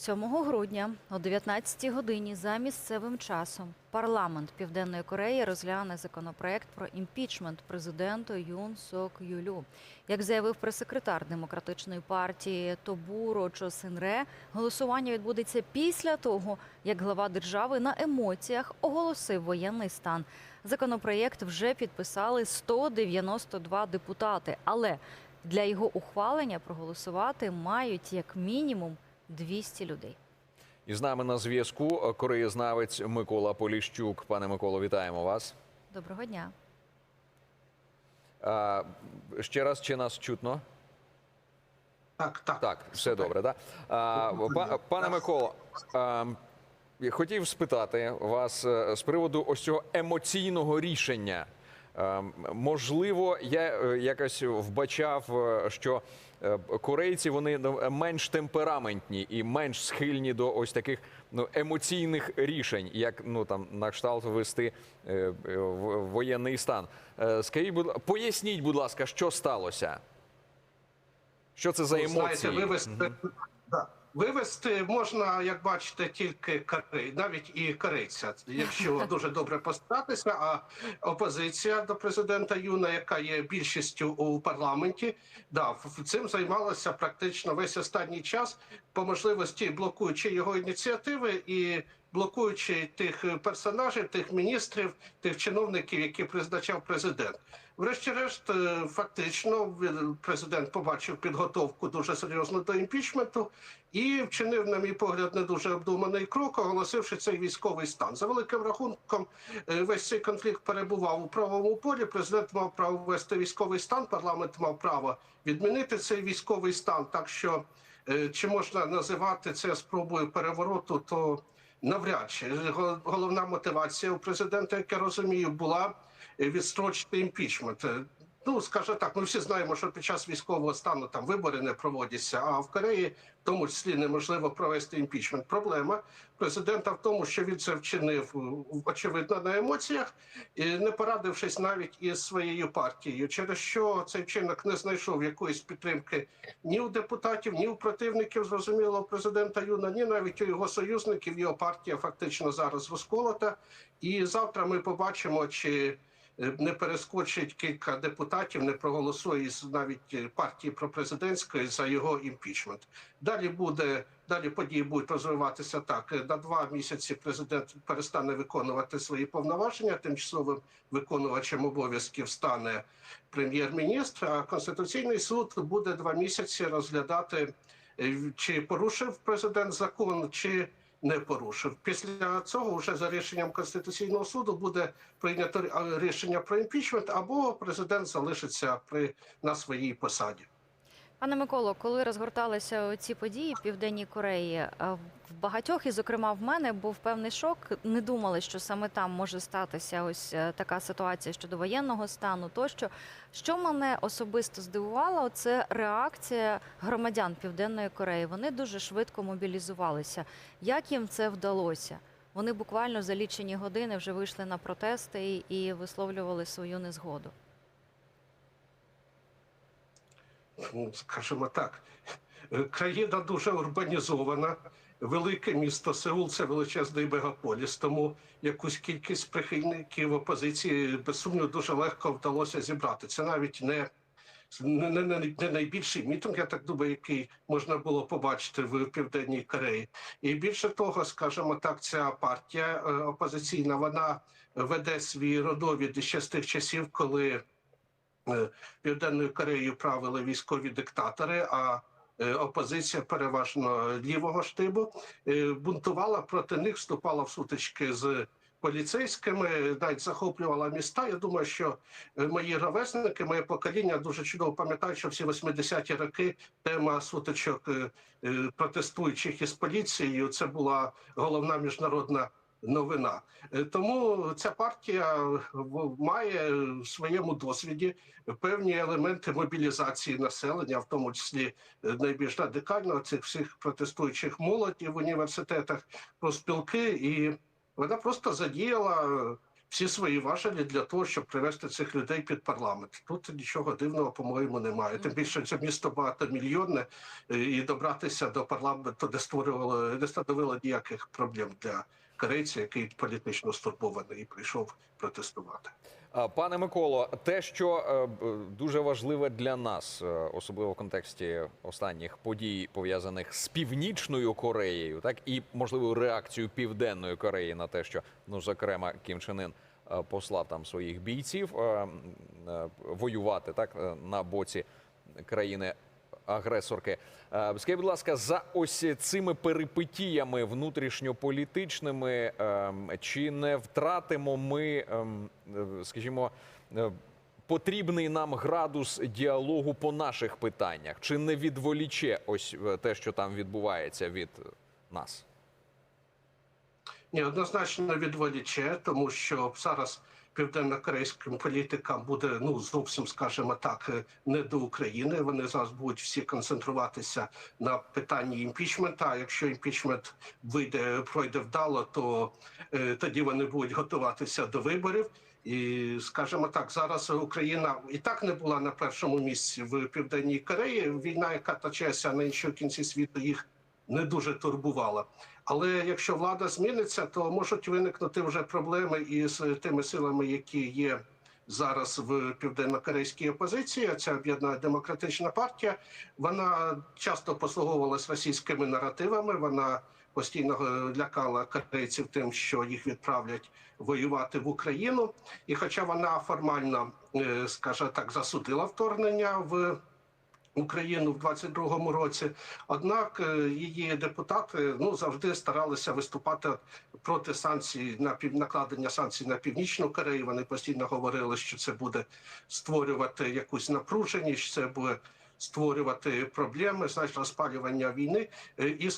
7 грудня о 19 годині за місцевим часом парламент Південної Кореї розгляне законопроект про імпічмент президенту Юн Сок Юлю. Як заявив прес-секретар демократичної партії Тобуро Чосинре, голосування відбудеться після того, як глава держави на емоціях оголосив воєнний стан. Законопроєкт вже підписали 192 депутати, але для його ухвалення проголосувати мають як мінімум 200 людей. І з нами на зв'язку кореєзнавець Микола Поліщук. Пане Миколо, вітаємо вас. Доброго дня. А, ще раз, чи нас чутно? Так, так. Так, все добре. Да? А, пане Миколо, а, хотів спитати вас е, з приводу ось цього емоційного рішення. Е, Можливо, я е, якось вбачав, е, що корейці вони ну, менш темпераментні і менш схильні до ось таких ну емоційних рішень, як ну там на кшталт ввести е, е, в- воєнний стан. Е, Скажіть, будь поясніть, будь ласка, що сталося? Що це за Ну, емоції? Знаєте, вивести, да. Вивести можна, як бачите, тільки кари, навіть і корейця, якщо дуже добре постаратися. А опозиція до президента Юна, яка є більшістю у парламенті, да, в- цим займалася практично весь останній час, по можливості блокуючи його ініціативи і блокуючи тих персонажів, тих міністрів, тих чиновників, які призначав президент. Врешті-решт, е, фактично, президент побачив підготовку дуже серйозну до імпічменту і вчинив, на мій погляд, не дуже обдуманий крок, оголосивши цей військовий стан. За великим рахунком, е, весь цей конфлікт перебував у правовому полі. Президент мав право ввести військовий стан, парламент мав право відмінити цей військовий стан. Так що, е, чи можна називати це спробою перевороту, то навряд чи головна мотивація у президента, як я розумію, була відстрочити імпічмент. Ну, скажімо так, ми всі знаємо, що під час військового стану там вибори не проводяться, а в Кореї в тому числі неможливо провести імпічмент. Проблема президента в тому, що він це вчинив е, очевидно на емоціях, і не порадившись навіть із своєю партією, через що цей вчинок не знайшов якоїсь підтримки ні у депутатів, ні у противників зрозуміло президента Юна, ні навіть у його союзників. Його партія фактично зараз розколота. І завтра ми побачимо, чи не перескочить кілька депутатів, не проголосує з навіть е, партії пропрезидентської за його імпічмент. Далі буде далі події будуть розвиватися так. Е, На два місяці президент перестане виконувати свої повноваження. Тимчасовим виконувачем обов'язків стане прем'єр-міністр. А конституційний суд буде два місяці розглядати, е, чи порушив президент закон, чи не порушив. Після цього, вже за рішенням конституційного суду, буде прийнято рішення про імпічмент, або президент залишиться при на своїй посаді. Пане Миколо, коли розгорталися ці події в Південній Кореї, е, в багатьох, і зокрема в мене, був певний шок. Не думали, що саме там може статися ось е, така ситуація щодо воєнного стану. Тощо, що мене особисто здивувало, це реакція громадян Південної Кореї. Вони дуже швидко мобілізувалися. Як їм це вдалося? Вони буквально за лічені години вже вийшли на протести і- і висловлювали свою незгоду. Ну, скажімо так, країна дуже урбанізована. Велике місто Сеул це величезний мегаполіс, тому якусь кількість прихильників опозиції без сумніву дуже легко вдалося зібрати. Це навіть не, не, не, не- найбільший мітинг, я так думаю, який можна було побачити в Південній Кореї. І більше того, скажімо так, ця партія е, опозиційна вона веде свій родовід ще з тих часів, коли Південною Кореєю правили військові диктатори, а е, опозиція, переважно лівого штибу, е, бунтувала проти них, вступала в сутички з поліцейськими, навіть захоплювала міста. Я думаю, що е, мої ровесники, моє покоління дуже чудово пам'ятають, що всі 80-ті роки тема сутичок е, е, протестуючих із поліцією це була головна міжнародна новина. Е, Тому ця партія в- має в своєму досвіді певні елементи мобілізації населення, в тому числі е, найбільш радикально цих всіх протестуючих молоді в університетах, профспілки, і вона просто задіяла всі свої важелі для того, щоб привести цих людей під парламент. Тут нічого дивного, по-моєму, немає. Тим більше це місто багатомільйонне, е, і добратися до парламенту не створювало, не становило ніяких проблем для корейця, який політично стурбований і прийшов протестувати. Пане Миколо, те, що е, дуже важливе для нас, е, особливо в контексті останніх подій, пов'язаних з північною Кореєю, так і можливо реакцію південної Кореї на те, що ну зокрема Кім Чен Ін е, послав там своїх бійців воювати так на боці країни. Агресорки, Е, скажіть, будь ласка, за ось цими перипетіями внутрішньополітичними, ем, чи не втратимо ми, ем, е, скажімо, е, потрібний нам градус діалогу по наших питаннях? Чи не відволіче ось те, що там відбувається від нас? Ні, однозначно відволіче, тому що зараз південно-корейським політикам буде ну зовсім, скажімо так, е, не до України. Вони зараз будуть всі концентруватися на питанні імпічмента. Якщо імпічмент вийде, пройде вдало, то е, тоді вони будуть готуватися до виборів. І скажімо так, зараз Україна і так не була на першому місці в південній Кореї. Війна, яка точилася на іншому кінці світу, їх не дуже турбувала. Але якщо влада зміниться, то можуть виникнути вже проблеми із тими силами, які є зараз в південно-корейській опозиції. Ця об'єднана демократична партія. Вона часто послуговувалась російськими наративами. Вона постійно е, лякала корейців тим, що їх відправлять воювати в Україну. І хоча вона формально, е, скажімо так, засудила вторгнення в Україну в 22-му році. Однак е, її депутати ну завжди старалися виступати проти санкцій на пів накладення санкцій на північну Корею. Вони постійно говорили, що це буде створювати якусь напруженість, це буде створювати проблеми, значить розпалювання війни. Е, І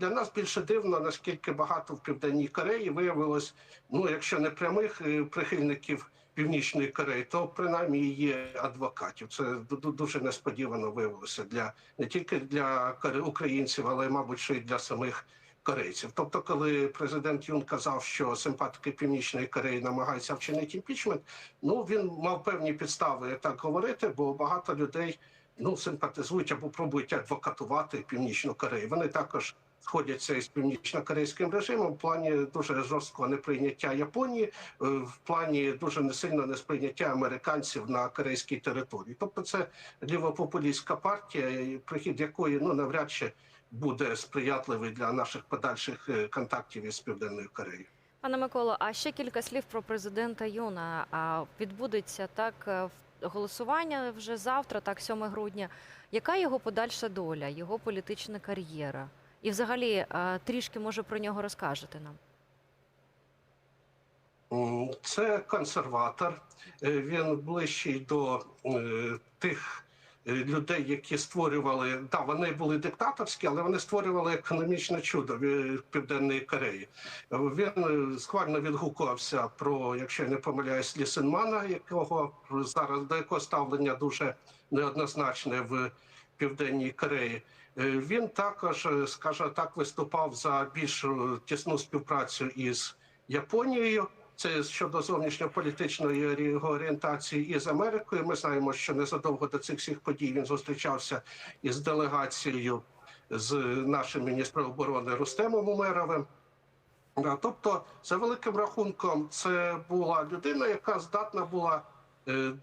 для нас більше дивно, наскільки багато в південній Кореї виявилось, ну якщо не прямих е, прихильників. Північної Кореї, то принаймні є адвокатів. Це дуже несподівано виявилося для не тільки для українців, але мабуть, що й для самих корейців. Тобто, коли президент Юн казав, що симпатики Північної Кореї намагаються вчинити імпічмент, ну він мав певні підстави так говорити, бо багато людей ну симпатизують або пробують адвокатувати Північну Корею. Вони також сходяться із північно-корейським режимом в плані дуже жорсткого неприйняття Японії, е, в плані дуже несильного несприйняття американців на корейській території. Тобто, це лівопопулістська партія, прихід якої ну навряд чи буде сприятливий для наших подальших е, контактів із південною Кореєю. Пане Миколо, а ще кілька слів про президента Юна. А відбудеться так е, голосування вже завтра, так 7 грудня. Яка його подальша доля, його політична кар'єра? І, взагалі, е, трішки може про нього розкажете нам. Це консерватор. Е, Він ближчий до е, тих людей, які створювали. Да, вони були диктаторські, але вони створювали економічне чудо в Південної Кореї. Він схвально відгукувався про, якщо я не помиляюсь, Лісенмана, якого зараз до якого ставлення дуже неоднозначне в Південній Кореї. Е, Він також, е, скажімо так, виступав за більш е, тісну співпрацю із Японією. Це щодо зовнішньополітичної орієнтації із Америкою. Ми знаємо, що незадовго до цих всіх подій він зустрічався із делегацією з нашим міністром оборони Рустемом Умеровим. Тобто, за великим рахунком, це була людина, яка здатна була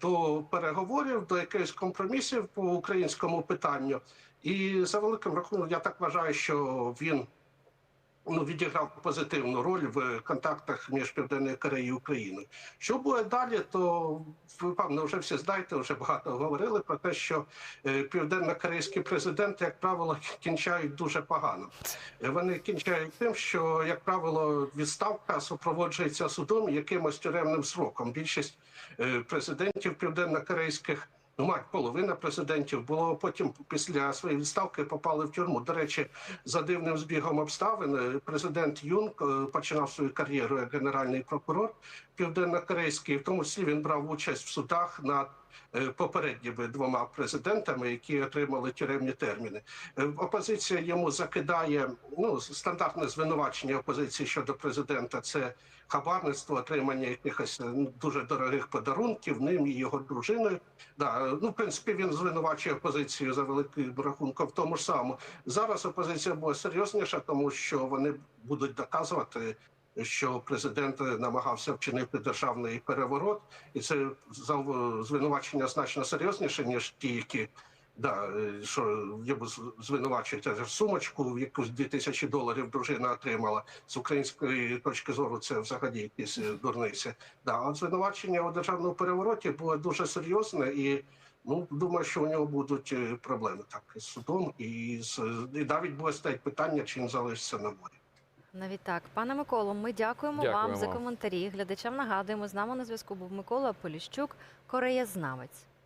до переговорів, до якихось компромісів по українському питанню. І за великим рахунком, я так вважаю, що він ну, відіграв позитивну роль в контактах між Південною Кореєю і Україною. Що буде далі, то ви певно вже всі знаєте, вже багато говорили про те, що е, південно-корейські президенти, як правило, кінчають дуже погано. Е, Вони кінчають тим, що, як правило, відставка супроводжується судом якимось тюремним сроком. Більшість е, президентів південно-корейських. Ну, мать половина президентів було потім після своєї відставки попали в тюрму. До речі, за дивним збігом обставин е, президент Юн е, починав свою кар'єру як генеральний прокурор південно-корейський. В тому числі він брав участь в судах над попередніми двома президентами, які отримали тюремні терміни. Е, Опозиція йому закидає ну стандартне звинувачення опозиції щодо президента. Це хабарництво, отримання якихось е, дуже дорогих подарунків ним і його дружиною. Да, е, ну в принципі він звинувачує опозицію за великим рахунком в тому ж самому. Зараз опозиція буде серйозніша, тому що вони будуть доказувати. Що президент намагався вчинити державний переворот, і це звинувачення значно серйозніше ніж ті, які да, е, що йому з- звинувачують а, сумочку, в якусь 2000 доларів дружина отримала. З української точки зору це взагалі якісь е, дурниці. Да, а звинувачення у державному перевороті було дуже серйозне і. Ну, думаю, що у нього будуть е, проблеми так із судом, і з і навіть буде стоять питання, чи він залишиться на морі. Навіть так, пане Миколо, ми дякуємо, вам за коментарі. Глядачам нагадуємо, з нами на зв'язку був Микола Поліщук, кореєзнавець.